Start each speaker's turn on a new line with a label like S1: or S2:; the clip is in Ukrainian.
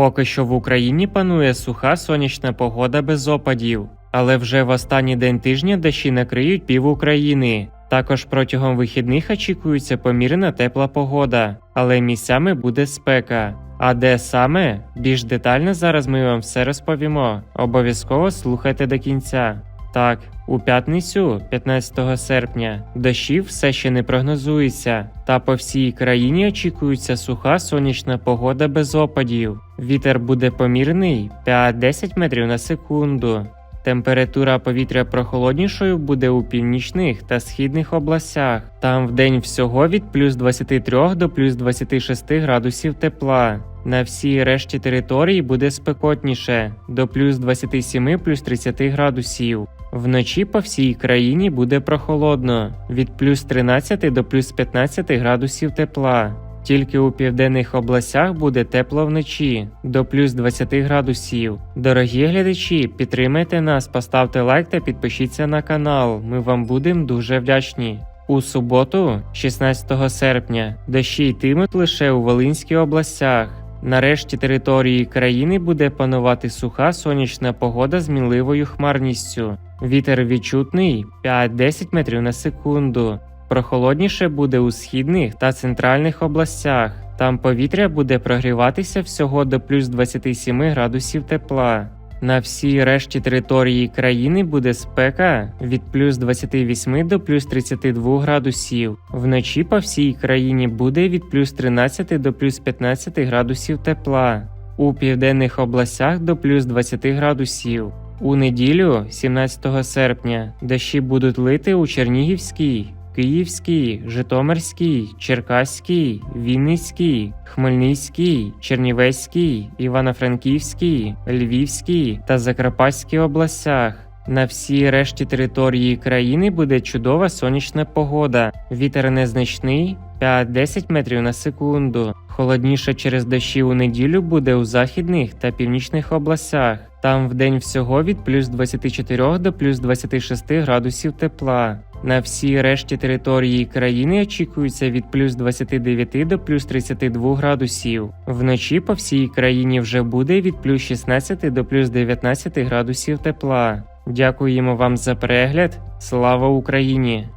S1: Поки що в Україні панує суха сонячна погода без опадів, але вже в останній день тижня дощі накриють пів України. Також протягом вихідних очікується помірна тепла погода, але місцями буде спека. А де саме? Більш детально зараз ми вам все розповімо. Обов'язково слухайте до кінця. Так, у п'ятницю, 15 серпня, дощів все ще не прогнозується, та по всій країні очікується суха сонячна погода без опадів. Вітер буде помірний 5-10 метрів на секунду. Температура повітря прохолоднішою буде у північних та східних областях. Там вдень всього від плюс 23 до плюс 26 градусів тепла. На всій решті території буде спекотніше до плюс 27 плюс 30 градусів. Вночі по всій країні буде прохолодно від плюс 13 до плюс 15 градусів тепла. Тільки у південних областях буде тепло вночі до плюс 20 градусів. Дорогі глядачі, підтримайте нас, поставте лайк та підпишіться на канал. Ми вам будемо дуже вдячні. У суботу, 16 серпня, дощі йтимуть лише у Волинській областях. Нарешті території країни буде панувати суха сонячна погода з мінливою хмарністю. Вітер відчутний 5-10 метрів на секунду. Прохолодніше буде у східних та центральних областях. Там повітря буде прогріватися всього до плюс 27 градусів тепла. На всій решті території країни буде спека від плюс 28 до плюс 32 градусів. Вночі по всій країні буде від плюс 13 до плюс 15 градусів тепла. У південних областях до плюс 20 градусів. У неділю, 17 серпня, дощі будуть лити у Чернігівській, Київській, Житомирській, Черкаській, Вінницькій, Хмельницькій, Чернівецькій, Івано-Франківській, Львівській та Закарпатській областях. На всій решті території країни буде чудова сонячна погода. Вітер незначний 5-10 метрів на секунду. Холодніше через дощі у неділю буде у західних та північних областях. Там вдень всього від плюс 24 до плюс 26 градусів тепла. На всій решті території країни очікується від плюс 29 до плюс 32 градусів. Вночі по всій країні вже буде від плюс 16 до плюс 19 градусів тепла. Дякуємо вам за перегляд. Слава Україні!